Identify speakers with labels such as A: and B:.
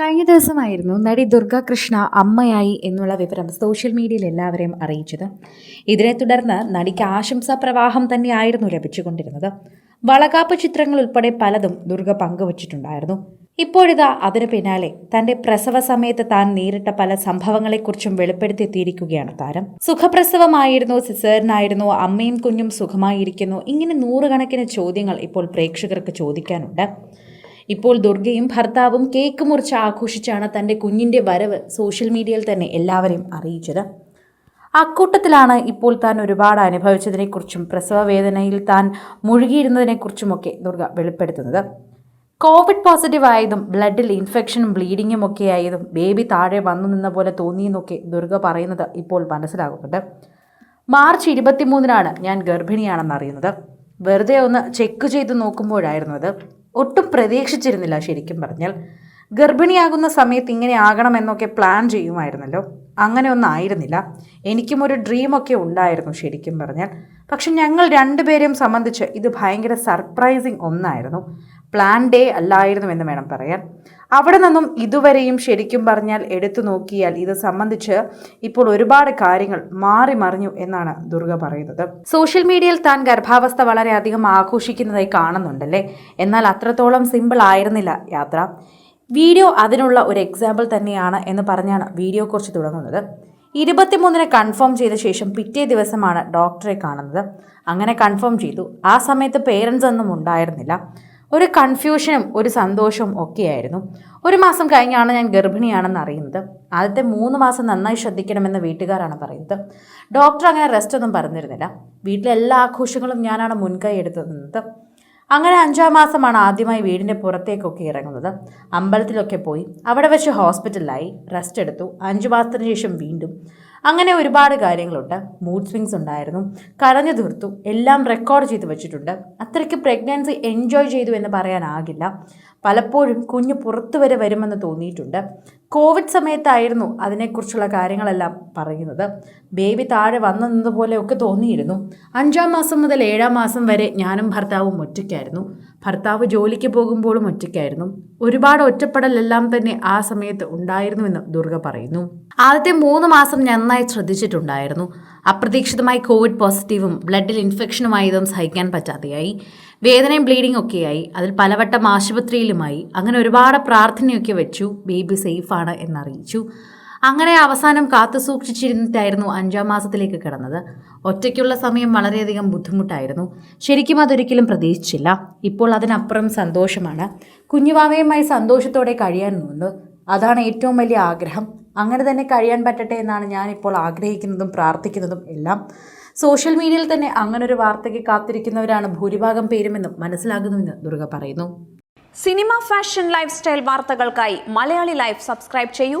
A: കഴിഞ്ഞ ദിവസമായിരുന്നു നടി ദുർഗാകൃഷ്ണ അമ്മയായി എന്നുള്ള വിവരം സോഷ്യൽ മീഡിയയിൽ എല്ലാവരെയും അറിയിച്ചത്. ഇതിനെ തുടർന്ന് നടിക്ക് ആശംസാ പ്രവാഹം തന്നെയായിരുന്നു ലഭിച്ചുകൊണ്ടിരുന്നത്. വളകാപ്പ് ചിത്രങ്ങൾ ഉൾപ്പെടെ പലതും ദുർഗ പങ്കുവച്ചിട്ടുണ്ടായിരുന്നു. ഇപ്പോഴിതാ അതിന് പിന്നാലെ തന്റെ പ്രസവ സമയത്ത് താൻ നേരിട്ട പല സംഭവങ്ങളെക്കുറിച്ചും വെളിപ്പെടുത്തിയെത്തിയിരിക്കുകയാണ് താരം. സുഖപ്രസവമായിരുന്നു സിസേറിനായിരുന്നു അമ്മയും കുഞ്ഞും സുഖമായിരിക്കുന്നു ഇങ്ങനെ നൂറുകണക്കിന് ചോദ്യങ്ങൾ ഇപ്പോൾ പ്രേക്ഷകർക്ക് ചോദിക്കാനുണ്ട്. ഇപ്പോൾ ദുർഗയും ഭർത്താവും കേക്ക് മുറിച്ച് ആഘോഷിച്ചാണ് തന്റെ കുഞ്ഞിന്റെ വരവ് സോഷ്യൽ മീഡിയയിൽ തന്നെ എല്ലാവരെയും അറിയിച്ചത്. അക്കൂട്ടത്തിലാണ് ഇപ്പോൾ താൻ ഒരുപാട് അനുഭവിച്ചതിനെക്കുറിച്ചും പ്രസവ വേദനയിൽ താൻ മുഴുകിയിരുന്നതിനെക്കുറിച്ചുമൊക്കെ ദുർഗ വെളിപ്പെടുത്തുന്നത്. കോവിഡ് പോസിറ്റീവ് ആയതും ബ്ലഡിൽ ഇൻഫെക്ഷനും ബ്ലീഡിങ്ങും ഒക്കെ ആയതും ബേബി താഴെ വന്നു നിന്ന പോലെ തോന്നിയെന്നൊക്കെ ദുർഗ പറയുന്നത് ഇപ്പോൾ മനസ്സിലാകുന്നുണ്ട്. മാർച്ച് ഇരുപത്തിമൂന്നിനാണ് ഞാൻ ഗർഭിണിയാണെന്ന് അറിയുന്നത് വെറുതെ ഒന്ന് ചെക്ക് ചെയ്ത് നോക്കുമ്പോഴായിരുന്നു അത്. ഒട്ടും പ്രതീക്ഷിച്ചിരുന്നില്ല ശരിക്കും പറഞ്ഞാൽ. ഗർഭിണിയാകുന്ന സമയത്ത് ഇങ്ങനെ ആകണമെന്നൊക്കെ പ്ലാൻ ചെയ്യുമായിരുന്നല്ലോ. അങ്ങനെ ഒന്നും ആയിരുന്നില്ല. എനിക്കും ഒരു ഡ്രീമൊക്കെ ഉണ്ടായിരുന്നു ശരിക്കും പറഞ്ഞാൽ. പക്ഷെ ഞങ്ങൾ രണ്ടുപേരെയും സംബന്ധിച്ച് ഇത് ഭയങ്കര സർപ്രൈസിങ് ഒന്നായിരുന്നു. പ്ലാൻ ഡേ അല്ലായിരുന്നു എന്ന് വേണം പറയാൻ. അവിടെ നിന്നും ഇതുവരെയും ശരിക്കും പറഞ്ഞാൽ എടുത്തു നോക്കിയാൽ ഇത് സംബന്ധിച്ച് ഇപ്പോൾ ഒരുപാട് കാര്യങ്ങൾ മാറി മറിഞ്ഞു എന്നാണ് ദുർഗ പറയുന്നത്. സോഷ്യൽ മീഡിയയിൽ താൻ ഗർഭാവസ്ഥ വളരെയധികം ആഘോഷിക്കുന്നതായി കാണുന്നുണ്ടല്ലേ? എന്നാൽ അത്രത്തോളം സിമ്പിൾ ആയിരുന്നില്ല യാത്ര. വീഡിയോ അതിനുള്ള ഒരു എക്സാമ്പിൾ തന്നെയാണ് എന്ന് പറഞ്ഞാണ് വീഡിയോ കുറിച്ച് തുടങ്ങുന്നത്. ഇരുപത്തിമൂന്നിന് കൺഫേം ചെയ്ത ശേഷം പിറ്റേ ദിവസമാണ് ഡോക്ടറെ കാണുന്നത്. അങ്ങനെ കൺഫേം ചെയ്തു. ആ സമയത്ത് പേരൻസ് ഒന്നും ഉണ്ടായിരുന്നില്ല. ഒരു കൺഫ്യൂഷനും ഒരു സന്തോഷവും ഒക്കെയായിരുന്നു. ഒരു മാസം കഴിഞ്ഞാണ് ഞാൻ ഗർഭിണിയാണെന്ന് അറിയുന്നത്. ആദ്യത്തെ മൂന്ന് മാസം നന്നായി ശ്രദ്ധിക്കണമെന്ന് വീട്ടുകാരാണ് പറയുന്നത്. ഡോക്ടർ അങ്ങനെ റെസ്റ്റ് ഒന്നും പറഞ്ഞിരുന്നില്ല. വീട്ടിലെ എല്ലാ ആഘോഷങ്ങളും ഞാനാണ് മുൻകൈ എടുത്തു നിന്നത് അങ്ങനെ അഞ്ചാം മാസമാണ് ആദ്യമായി വീടിന്റെ പുറത്തേക്കൊക്കെ ഇറങ്ങുന്നത്. അമ്പലത്തിലൊക്കെ പോയി. അവിടെ വെച്ച് ഹോസ്പിറ്റലിലായി റെസ്റ്റ് എടുത്തു. അഞ്ചു മാസത്തിന് ശേഷം വീണ്ടും അങ്ങനെ ഒരുപാട് കാര്യങ്ങളുണ്ട്. മൂഡ് സ്വിങ്സ് ഉണ്ടായിരുന്നു. കരഞ്ഞു തീർത്തു. എല്ലാം റെക്കോർഡ് ചെയ്ത് വെച്ചിട്ടുണ്ട്. അത്രയ്ക്ക് പ്രഗ്നൻസി എൻജോയ് ചെയ്തു എന്ന് പറയാനാകില്ല. പലപ്പോഴും കുഞ്ഞ് പുറത്തു വരെ വരുമെന്ന് തോന്നിയിട്ടുണ്ട്. കോവിഡ് സമയത്തായിരുന്നു അതിനെക്കുറിച്ചുള്ള കാര്യങ്ങളെല്ലാം പറയുന്നത്. ബേബി താഴെ വന്നു നിന്നതുപോലെയൊക്കെ തോന്നിയിരുന്നു. അഞ്ചാം മാസം മുതൽ ഏഴാം മാസം വരെ ഞാനും ഭർത്താവും ഒറ്റയ്ക്കായിരുന്നു. ഭർത്താവ് ജോലിക്ക് പോകുമ്പോഴും ഒറ്റയ്ക്കായിരുന്നു. ഒരുപാട് ഒറ്റപ്പെടലെല്ലാം തന്നെ ആ സമയത്ത് ഉണ്ടായിരുന്നുവെന്ന് ദുർഗ പറയുന്നു. ആദ്യത്തെ മൂന്ന് മാസം നന്നായി ശ്രദ്ധിച്ചിട്ടുണ്ടായിരുന്നു. അപ്രതീക്ഷിതമായി കോവിഡ് പോസിറ്റീവും ബ്ലഡിൽ ഇൻഫെക്ഷനുമായതും സഹിക്കാൻ പറ്റാതെയായി. വേദനയും ബ്ലീഡിംഗ് ഒക്കെയായി. അതിൽ പലവട്ടം ആശുപത്രിയിലുമായി. അങ്ങനെ ഒരുപാട് പ്രാർത്ഥനയൊക്കെ വെച്ചു. ബേബി സേഫാണ് എന്നറിയിച്ചു. അങ്ങനെ അവസാനം കാത്തു സൂക്ഷിച്ചിരുന്നിട്ടായിരുന്നു അഞ്ചാം മാസത്തിലേക്ക് കിടന്നത്. ഒറ്റയ്ക്കുള്ള സമയം വളരെയധികം ബുദ്ധിമുട്ടായിരുന്നു. ശരിക്കും അതൊരിക്കലും പ്രതീക്ഷിച്ചില്ല. ഇപ്പോൾ അതിനപ്പുറം സന്തോഷമാണ്. കുഞ്ഞുവാവയുമായി സന്തോഷത്തോടെ കഴിയാൻ കഴിയാനുണ്ട് അതാണ് ഏറ്റവും വലിയ ആഗ്രഹം. അങ്ങനെ തന്നെ കഴിയാൻ പറ്റട്ടെ എന്നാണ് ഞാനിപ്പോൾ ആഗ്രഹിക്കുന്നതും പ്രാർത്ഥിക്കുന്നതും എല്ലാം. സോഷ്യൽ മീഡിയയിൽ തന്നെ അങ്ങനൊരു വാർത്തയ്ക്ക് കാത്തിരിക്കുന്നവരാണ് ഭൂരിഭാഗം പേരുമെന്നും മനസ്സിലാകുന്നുവെന്ന് ദുർഗ പറയുന്നു.
B: സിനിമ ഫാഷൻ ലൈഫ് സ്റ്റൈൽ വാർത്തകൾക്കായി മലയാളി ലൈഫ് സബ്സ്ക്രൈബ് ചെയ്യൂ.